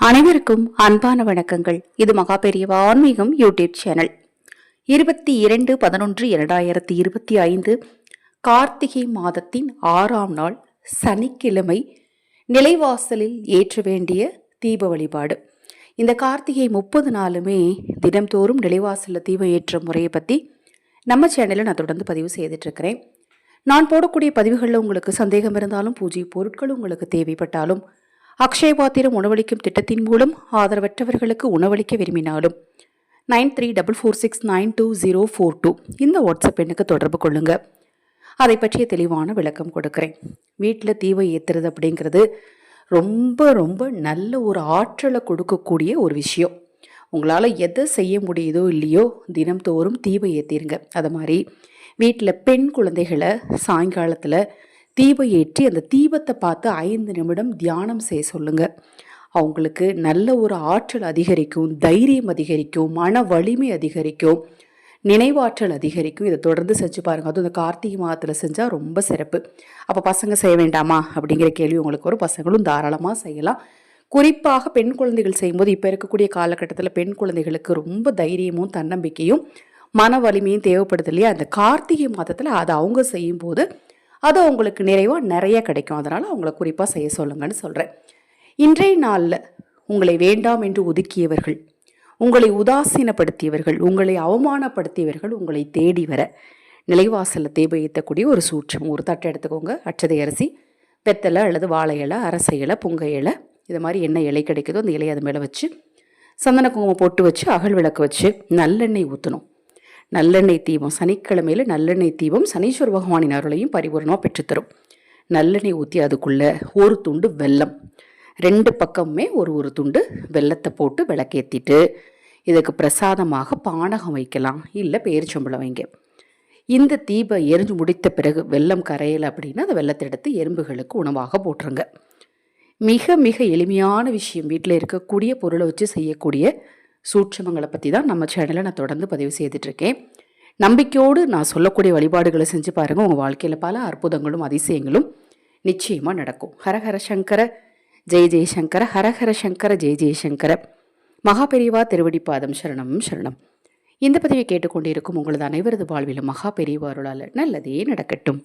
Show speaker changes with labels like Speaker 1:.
Speaker 1: அனைவருக்கும் அன்பான வணக்கங்கள். இது மகா பெரியவா ஆன்மீகம் யூடியூப் சேனல். இருபத்தி இரண்டு பதினொன்று இரண்டாயிரத்தி இருபத்தி ஐந்து கார்த்திகை மாதத்தின் ஆறாம் நாள் சனிக்கிழமை நிலைவாசலில் ஏற்ற வேண்டிய தீப வழிபாடு. இந்த கார்த்திகை முப்பது நாளுமே தினம்தோறும் நிலைவாசலில் தீபம் ஏற்ற முறையை பற்றி நம்ம சேனலில் நான் தொடர்ந்து பதிவு செய்துட்ருக்கிறேன் நான் போடக்கூடிய பதிவுகளில் உங்களுக்கு சந்தேகம் இருந்தாலும் பூஜை பொருட்கள் உங்களுக்கு தேவைப்பட்டாலும் அக்ஷய பாத்திரம் உணவளிக்கும் திட்டத்தின் மூலம் ஆதரவற்றவர்களுக்கு உணவளிக்க விரும்பினாலும் nine three double four six nine two zero four two இந்த வாட்ஸ்அப் எண்ணுக்கு தொடர்பு கொள்ளுங்க. அதை பற்றிய தெளிவான விளக்கம் கொடுக்குறேன். வீட்டில் தீவை ஏற்றுறது அப்படிங்கிறது ரொம்ப ரொம்ப நல்ல ஒரு ஆற்றலை கொடுக்கக்கூடிய ஒரு விஷயம். உங்களால் எதை செய்ய முடியுதோ இல்லையோ தினம்தோறும் தீவை ஏற்றிருங்க அது மாதிரி வீட்டில் பெண் குழந்தைகளை சாயங்காலத்தில் தீபம் ஏற்றி அந்த தீபத்தை பார்த்து ஐந்து நிமிடம் தியானம் செய்ய சொல்லுங்க. அவங்களுக்கு நல்ல ஒரு ஆற்றல் அதிகரிக்கும் தைரியம் அதிகரிக்கும் மன வலிமை அதிகரிக்கும் நினைவாற்றல் அதிகரிக்கும். இதை தொடர்ந்து செஞ்சு பாருங்கள் அதுவும் இந்த கார்த்திகை மாதத்தில் செஞ்சால் ரொம்ப சிறப்பு. அப்போ பசங்க செய்ய வேண்டாமா? அப்படிங்கிற கேள்வி உங்களுக்கு வரும். பசங்களும் தாராளமாக செய்யலாம். குறிப்பாக பெண் குழந்தைகள் செய்யும்போது இப்போ இருக்கக்கூடிய காலகட்டத்தில் பெண் குழந்தைகளுக்கு ரொம்ப தைரியமும் தன்னம்பிக்கையும் மன வலிமையும் தேவைப்படுது இல்லையா? அந்த கார்த்திகை மாதத்தில் அதை அவங்க செய்யும்போது அது உங்களுக்கு நிறைவாக நிறைய கிடைக்கும். அதனால் அவங்கள குறிப்பாக செய்ய சொல்லுங்கன்னு சொல்கிறேன் இன்றைய நாளில் உங்களை வேண்டாம் என்று ஒதுக்கியவர்கள் உங்களை உதாசீனப்படுத்தியவர்கள் உங்களை அவமானப்படுத்தியவர்கள் உங்களை தேடி வர நிலைவாசலில் தேவை ஒரு சூற்றம் ஒரு தட்டை எடுத்துக்கோங்க. அச்சதை அரிசி வெத்தலை அல்லது வாழை இலை அரசை இலை புங்க இலை இது மாதிரி என்ன இலை கிடைக்குதோ அந்த இலையை அது மேலே வச்சு சந்தன குங்குமம் போட்டு வச்சு அகல் விளக்கு வச்சு நல்லெண்ணெய் ஊற்றணும் நல்லெண்ணெய் தீபம் சனிக்கிழமையில் நல்லெண்ணெய் தீபம் சனீஸ்வர பகவானின் அருளையும் பரிபூர்ணமாக பெற்றுத்தரும். நல்லெண்ணெய் ஊற்றி அதுக்குள்ளே ஒரு துண்டு வெல்லம். ரெண்டு பக்கமுமே ஒரு ஒரு துண்டு வெள்ளத்தை போட்டு விளக்கேற்றிட்டு இதுக்கு பிரசாதமாக பானகம் வைக்கலாம். இல்லை பேரிச்சம்பளம் வைங்க. இந்த தீபம் எரிஞ்சு முடித்த பிறகு வெள்ளம் கரையலை அப்படின்னா அந்த வெள்ளத்தை எடுத்து எறும்புகளுக்கு உணவாக போட்டுருங்க மிக மிக எளிமையான விஷயம். வீட்டில் இருக்கக்கூடிய பொருளை வச்சு செய்யக்கூடிய சூட்சமங்களை பற்றி தான் நம்ம சேனலில் நான் தொடர்ந்து பதிவு செய்துட்ருக்கேன் நம்பிக்கையோடு நான் சொல்லக்கூடிய வழிபாடுகளை செஞ்சு பாருங்கள் உங்கள் வாழ்க்கையில் பல அற்புதங்களும் அதிசயங்களும் நிச்சயமாக நடக்கும். ஹரஹர சங்கர ஜெய ஜெயசங்கர ஹரஹர சங்கர ஜெய ஜெயசங்கர மகாபெரிவா திருவடிப்பாதம் சரணம் சரணம். இந்த பதிவை கேட்டுக்கொண்டிருக்கும் உங்களது அனைவரது வாழ்விலும் மகா பெரியவாருளால் நல்லதே நடக்கட்டும்.